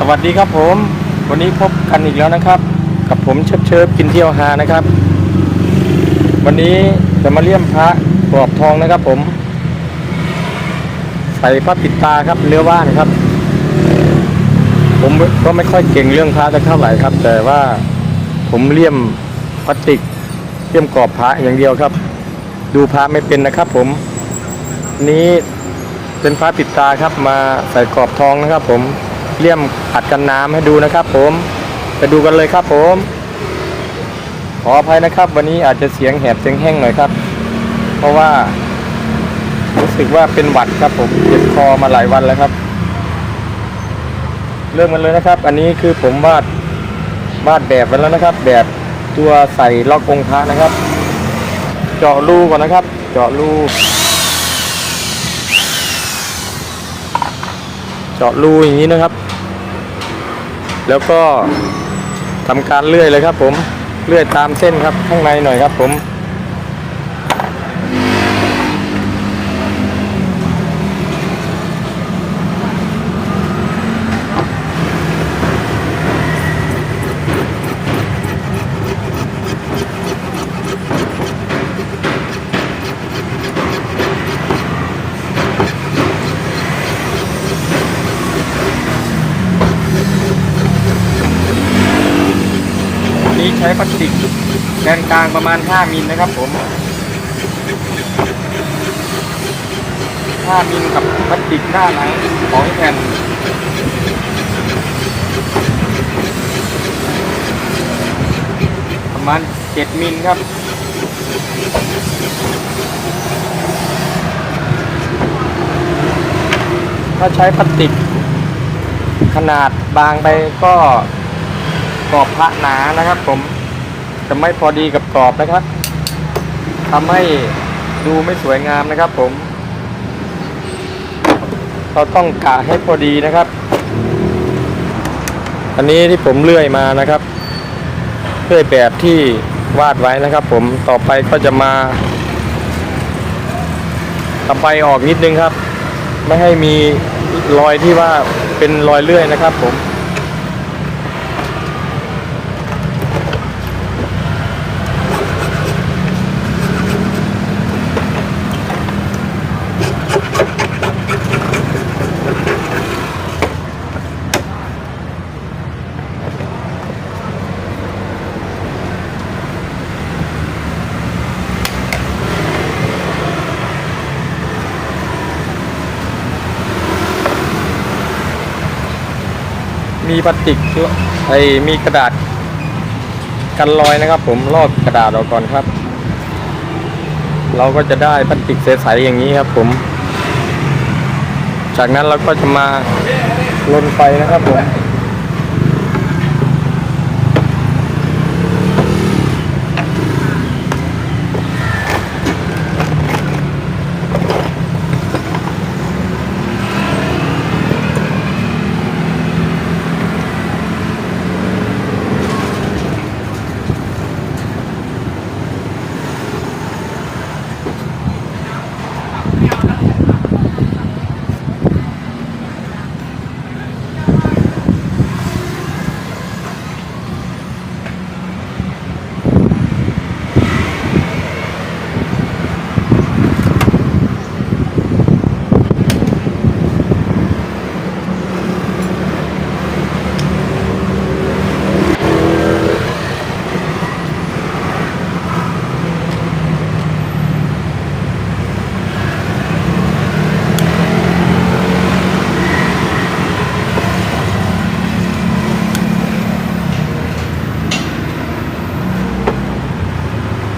สวัสดีครับผม วันนี้พบกันอีกแล้วนะครับ กับผมเชิบเชิบกินเที่ยวฮานะครับ วันนี้จะมาเลี่ยมพระกรอบทองนะครับ ผม ใส่พระปิดตาครับเนื้อว่านครับ ผมก็ไม่ค่อยเก่งเรื่องพระสักเท่าไหร่ครับ แต่ว่าผมเลี่ยมพลาสติกเลี่ยมกรอบพระอย่างเดียวครับ ดูพระไม่เป็นนะครับ ผม นี้เป็นพระปิดตาครับมาใส่กรอบทองนะครับ ผม เลี่ยมอัดกันน้ำให้ดูนะครับ ผมไปดูกันเลยครับผม ขออภัยนะครับ วันนี้อาจจะเสียงแหบเสียงแห้งหน่อยครับ เพราะว่า รู้สึกว่าเป็นหวัดครับผมเจ็บคอมาหลายวันแล้วครับ เริ่มกันเลยนะครับ อันนี้คือผมวาดวาดแบบไว้แล้วนะครับ แบบตัวใส่ล็อกองค์พระนะครับ เจาะรูก่อนนะครับ เจาะรูเจาะรูอย่างนี้นะครับ แล้วก็ทำการเลื่อยเลยครับผมเลื่อยตามเส้นครับข้างในหน่อยครับผม ช้พลาสติกแกนกลางประมาณ 5มิลนะครับผม 5มิลกับพลาสติกหน้าหลังของแผ่นประมาณ 7มิลครับถ้าใช้พลาสติกขนาดบางไปก็กรอบพระหนานะครับผม จะไม่พอดีกับกรอบนะครับทำให้ดูไม่สวยงามนะครับ ผม เราต้องกะให้พอดีนะครับ อันนี้ที่ผมเลื่อยมานะครับเลื่อยแบบที่วาดไว้นะครับ ผมต่อไปก็จะมาทำใบออกนิดนึงครับ ไม่ให้มีรอยที่ว่าเป็นรอยเลื่อยนะครับ ผม มีพลาสติกด้วยไอ้มีกระดาษกันรอยนะครับ ผมลอกกระดาษออกก่อนครับ เราก็จะได้พลาสติกใสๆอย่างนี้ครับผม จากนั้นเราก็จะมาลนไฟนะครับผม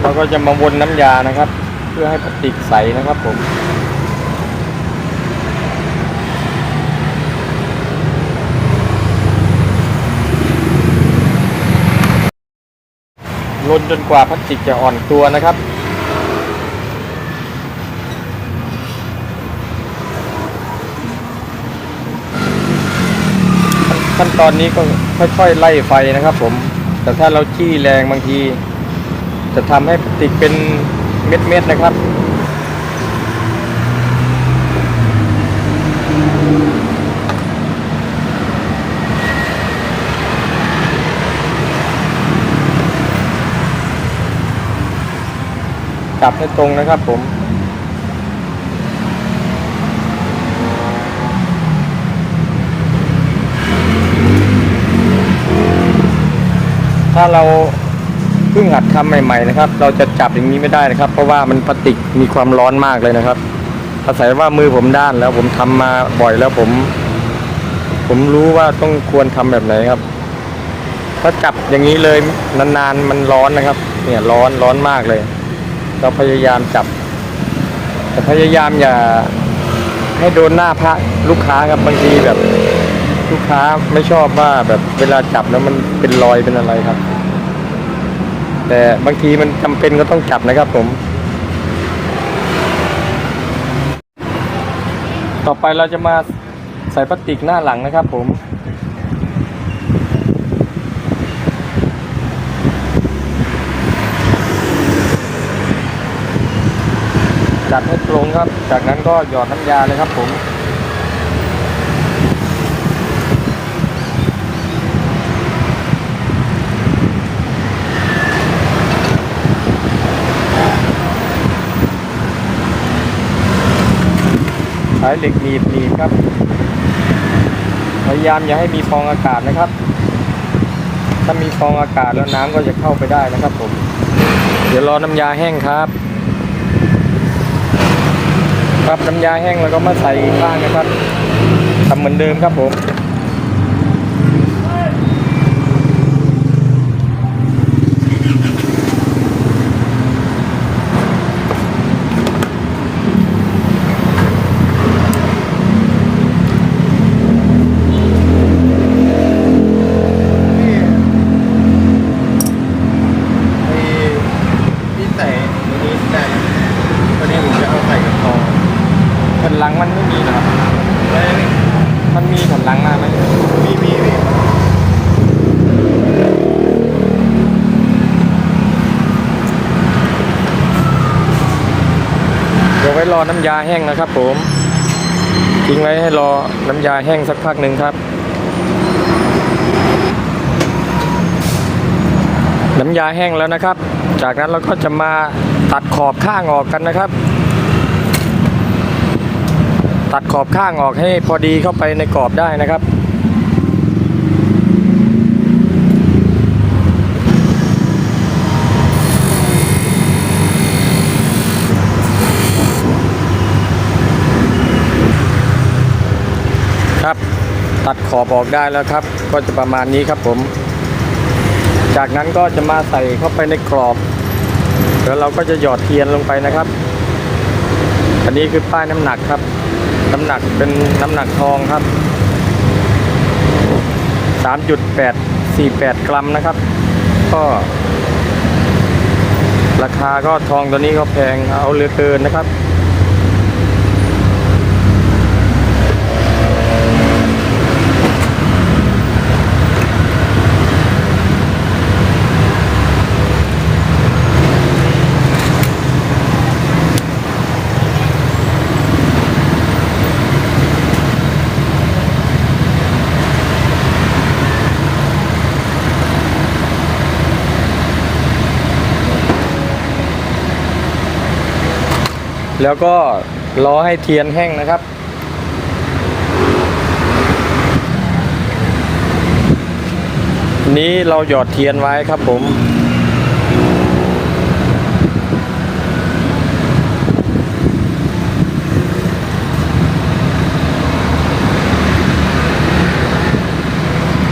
เราก็จะมาวนน้ำยานะครับ เพื่อให้พลาสติกใสนะครับผมลนจนกว่าพลาสติกจะอ่อนตัวนะครับ ขั้นตอนนี้ก็ค่อยๆไล่ไฟนะครับผม แต่ถ้าเราจี้แรงบางที จะทำให้ติดเป็นเม็ดๆนะครับกลับให้ตรงนะครับผม ถ้าเรา เพิ่งหัดทำใหม่ๆนะครับ เราจะจับอย่างนี้ไม่ได้นะครับ เพราะว่ามันพลาสติกมีความร้อนมากเลยนะครับ อาศัยว่ามือผมด้านแล้วผมทำมาบ่อยแล้วผม ผมรู้ว่าต้องควรทำแบบไหนครับถ้าจับอย่างนี้เลยนานๆมันร้อนนะครับ เนี่ยร้อนร้อนมากเลย เราพยายามจับ แต่พยายามอย่าให้โดนหน้าพระลูกค้าครับบางทีแบบ ลูกค้าไม่ชอบว่าแบบเวลาจับแล้วมันเป็นรอยเป็นอะไรครับ แต่บางทีมันจำเป็นก็ต้องจับนะครับผม ต่อไปเราจะมาใส่พลาสติกหน้าหลังนะครับผมจัดให้ตรงครับ จากนั้นก็หยอดน้ำยาเลยครับผม ใช้เหล็กหนีบหนีบครับพยายามอย่าให้มีฟองอากาศนะครับ ถ้ามีฟองอากาศแล้วน้ำก็จะเข้าไปได้นะครับผม เดี๋ยวรอน้ำยาแห้งครับ ครับน้ำยาแห้งแล้วก็มาใส่อีกข้างนะครับทำเหมือนเดิมครับผม พี่ไอ้ที่ใส่ตัวนี้ได้ตัวนี้ผมจะเอาใส่กับทอง แผ่นหลัง มันไม่มีนะครับแล้วนี่มันมีแผ่นหลังมาไหมมีมีเดี๋ยวไว้รอน้ำยาแห้งนะครับ ผมทิ้งไว้ให้รอน้ำยาแห้งสักพักหนึ่งครับ น้ำยาแห้งแล้วนะครับ จากนั้นเราก็จะมาตัดขอบข้างออกกันนะครับ ตัดขอบข้างออกให้พอดีเข้าไปในกรอบได้นะครับครับตัดขอบออกได้แล้วครับ ก็จะประมาณนี้ครับผม จากนั้นก็จะมาใส่เข้าไปในกรอบ แล้วเราก็จะหยอดเทียนลงไปนะครับ อันนี้คือป้ายน้ำหนักครับ น้ำหนักเป็นน้ำหนักทองครับ 3.848 กรัมนะครับ ก็ ราคาก็ทองตัวนี้ก็แพงเอาเหลือเกินนะครับ แล้วก็รอให้เทียนแห้งนะครับ นี้เราหยอดเทียนไว้ครับผม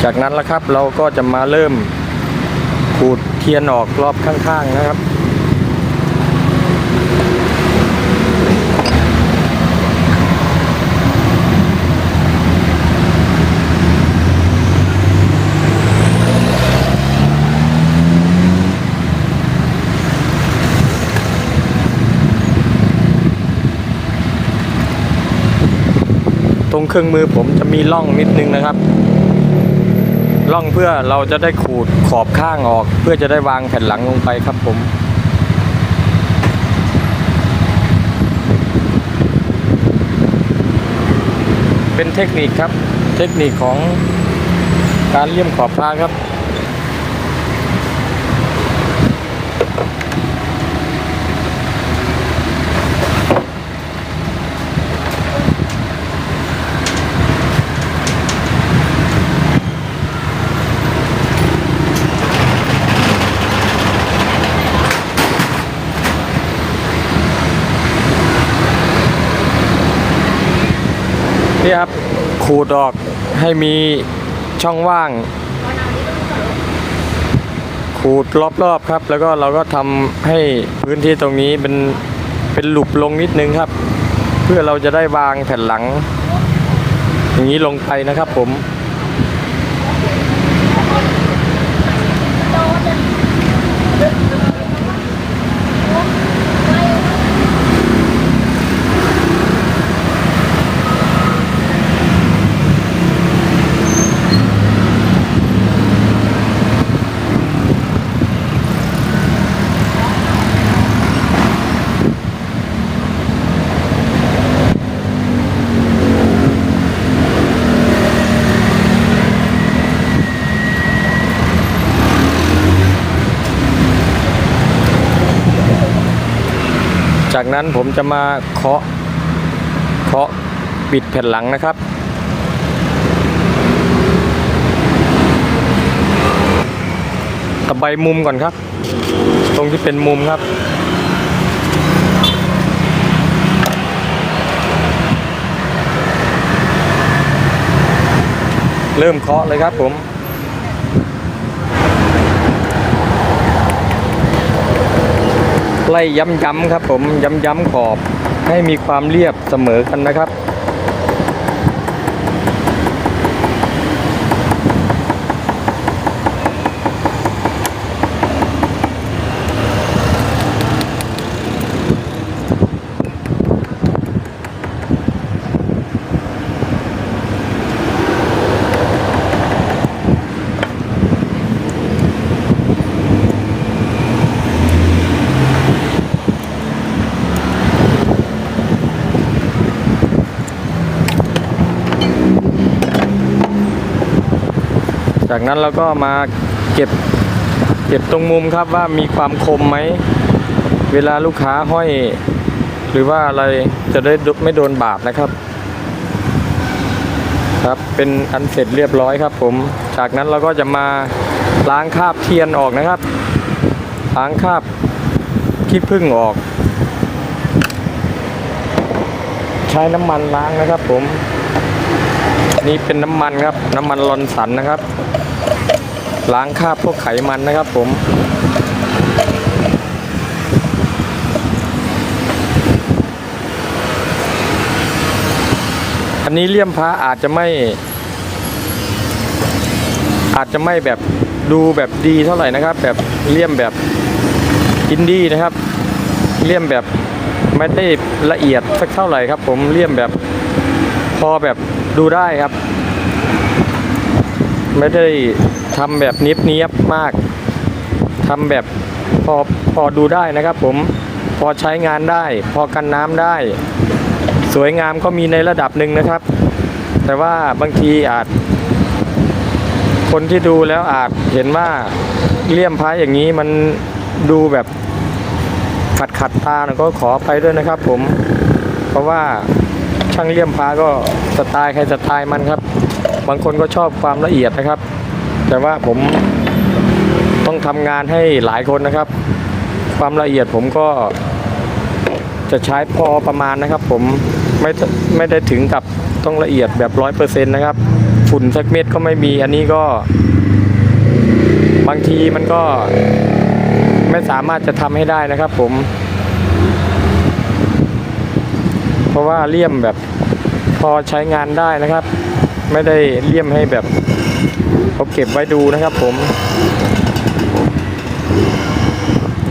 จากนั้นแล้วครับเราก็จะมาเริ่มขูดเทียนออกรอบข้างๆนะครับ งเครื่องมือผมจะมีร่องนิดนึงนะครับร่องเพื่อเราจะได้ขูดขอบข้างออก เพื่อจะได้วางแผ่นหลังลงไปครับผมเป็นเทคนิคครับ เทคนิคของการเลี่ยมขอบพาครับ ครับขูดออกให้มีช่องว่าง ขูดรอบๆครับ แล้วก็เราก็ทำให้พื้นที่ตรงนี้เป็นเป็นหลุบลงนิดนึงครับ เพื่อเราจะได้วางแผ่นหลัง อย่างนี้ลงไปนะครับผม จากนั้นผมจะมาเคาะเคาะปิดแผ่นหลังนะครับ ตะไบมุมก่อนครับ ตรงที่เป็นมุมครับ เริ่มเคาะเลยครับผม ไล่ย้ำๆครับผมย้ำๆขอบให้มีความเรียบเสมอกันนะครับ จากนั้นเราก็มาเก็บเก็บตรงมุมครับว่ามีความคมไหม เวลาลูกค้าห้อย หรือว่าอะไรจะได้ไม่โดนบาดนะครับ ครับเป็นอันเสร็จเรียบร้อยครับ ผม จากนั้นเราก็จะมาล้างคราบเทียนออกนะครับ ล้างคราบขี้ผึ้งออก ใช้น้ำมันล้างนะครับ ผม นี่เป็นน้ำมันครับ น้ำมันลอนสันนะครับ ล้างคราบพวกไขมันนะครับผมอันนี้เลี่ยมพระอาจจะไม่ อาจจะไม่แบบดูแบบดีเท่าไหร่นะครับ แบบเลี่ยมแบบอินดี้นะครับ เลี่ยมแบบไม่ได้ละเอียดสักเท่าไหร่ครับ ผมเลี่ยมแบบพอแบบดูได้ครับ ไม่ได้ ทำแบบเนียบเนียบมากทำแบบพอพอดูได้นะครับผมพอใช้งานได้ พอกันน้ำได้ สวยงามก็มีในระดับหนึ่งนะครับ แต่ว่าบางทีอาจ คนที่ดูแล้วอาจเห็นว่าเลี่ยมพระอย่างนี้มันดูแบบขัดขัดตาก็ขอไปด้วยนะครับ ผม เพราะว่าช่างเลี่ยมพระก็สไตล์ใครสไตล์มันครับ บางคนก็ชอบความละเอียดนะครับ แต่ว่าผมต้องทำงานให้หลายคนนะครับ ความละเอียดผมก็จะใช้พอประมาณนะครับ ผมไม่ไม่ได้ถึงกับต้องละเอียดแบบร้อยเปอร์เซ็นต์นะครับ ฝุ่นสักเม็ดก็ไม่มีอันนี้ก็ บางทีมันก็ไม่สามารถจะทำให้ได้นะครับ ผม เพราะว่าเลี่ยมแบบพอใช้งานได้นะครับ ไม่ได้เลี่ยมให้แบบ เอาเก็บไว้ดูนะครับผม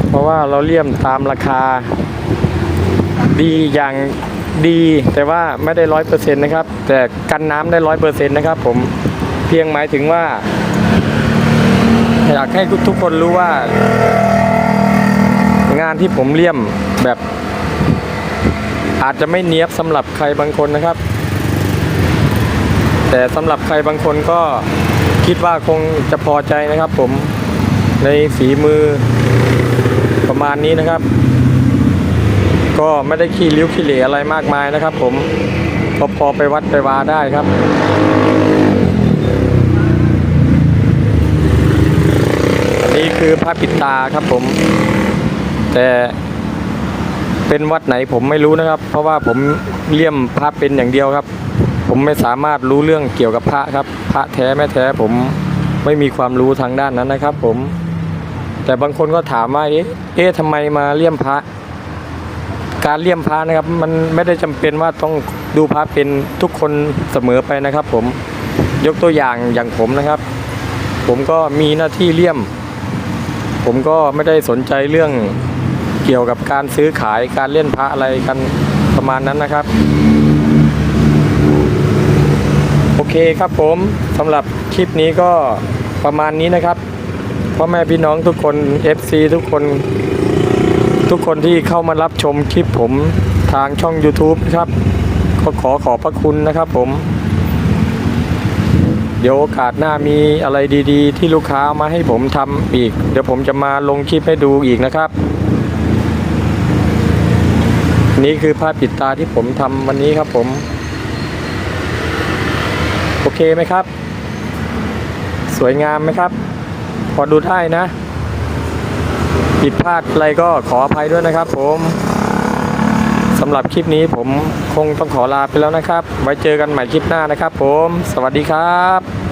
เพราะว่าเราเลี่ยมตามราคา ดีอย่างดีแต่ว่าไม่ได้ร้อยเปอร์เซ็นต์นะครับ แต่กันน้ำได้ร้อยเปอร์เซ็นต์นะครับผมเพียงหมายถึงว่า อยากให้ทุกคนรู้ว่า งานที่ผมเลี่ยมแบบ อาจจะไม่เนียบสำหรับใครบางคนนะครับ แต่สำหรับใครบางคนก็ คิดว่าคงจะพอใจนะครับผมในฝีมือประมาณนี้นะครับ ก็ไม่ได้ขี้ริ้วขี้เหร่อะไรมากมายนะครับ ผมก็พอไปวัดไปวาได้ครับอันนี้คือพระปิดตาครับผม แต่เป็นวัดไหนผมไม่รู้นะครับ เพราะว่าผมเลี่ยมพระเป็นอย่างเดียวครับ ผมไม่สามารถรู้เรื่องเกี่ยวกับพระครับ พระแท้แม่แท้ผมไม่มีความรู้ทางด้านนั้นนะครับ ผม แต่บางคนก็ถามว่า เอ๊ะเอ๊ะทำไมมาเลี่ยมพระ การเลี่ยมพระนะครับ มันไม่ได้จำเป็นว่าต้องดูพระเป็นทุกคนเสมอไปนะครับ ผมยกตัวอย่างอย่างผมนะครับ ผมก็มีหน้าที่เลี่ยม ผมก็ไม่ได้สนใจเรื่องเกี่ยวกับการซื้อขายการเล่นพระอะไรกันประมาณนั้นนะครับ โอ เคครับผมสำหรับคลิปนี้ก็ประมาณนี้นะครับพ่อแม่พี่น้องทุกคน FC ทุกคน ทุกคนที่เข้ามารับชมคลิปผมทางช่อง YouTube นะครับก็ขอขอบพระคุณนะครับผม เดี๋ยวโอกาสหน้ามีอะไรดีๆ ที่ลูกค้ามาให้ผมทำอีก เดี๋ยวผมจะมาลงคลิปให้ดูอีกนะครับ นี่คือผ้าปิดตาที่ผมทำวันนี้ครับผม เคไหมครับ สวยงามไหมครับ พอดูได้นะ ผิดพลาดอะไรก็ขออภัยด้วยนะครับ ผมสำหรับคลิปนี้ผมคงต้องขอลาไปแล้วนะครับ ไว้เจอกันใหม่คลิปหน้านะครับ ผม สวัสดีครับ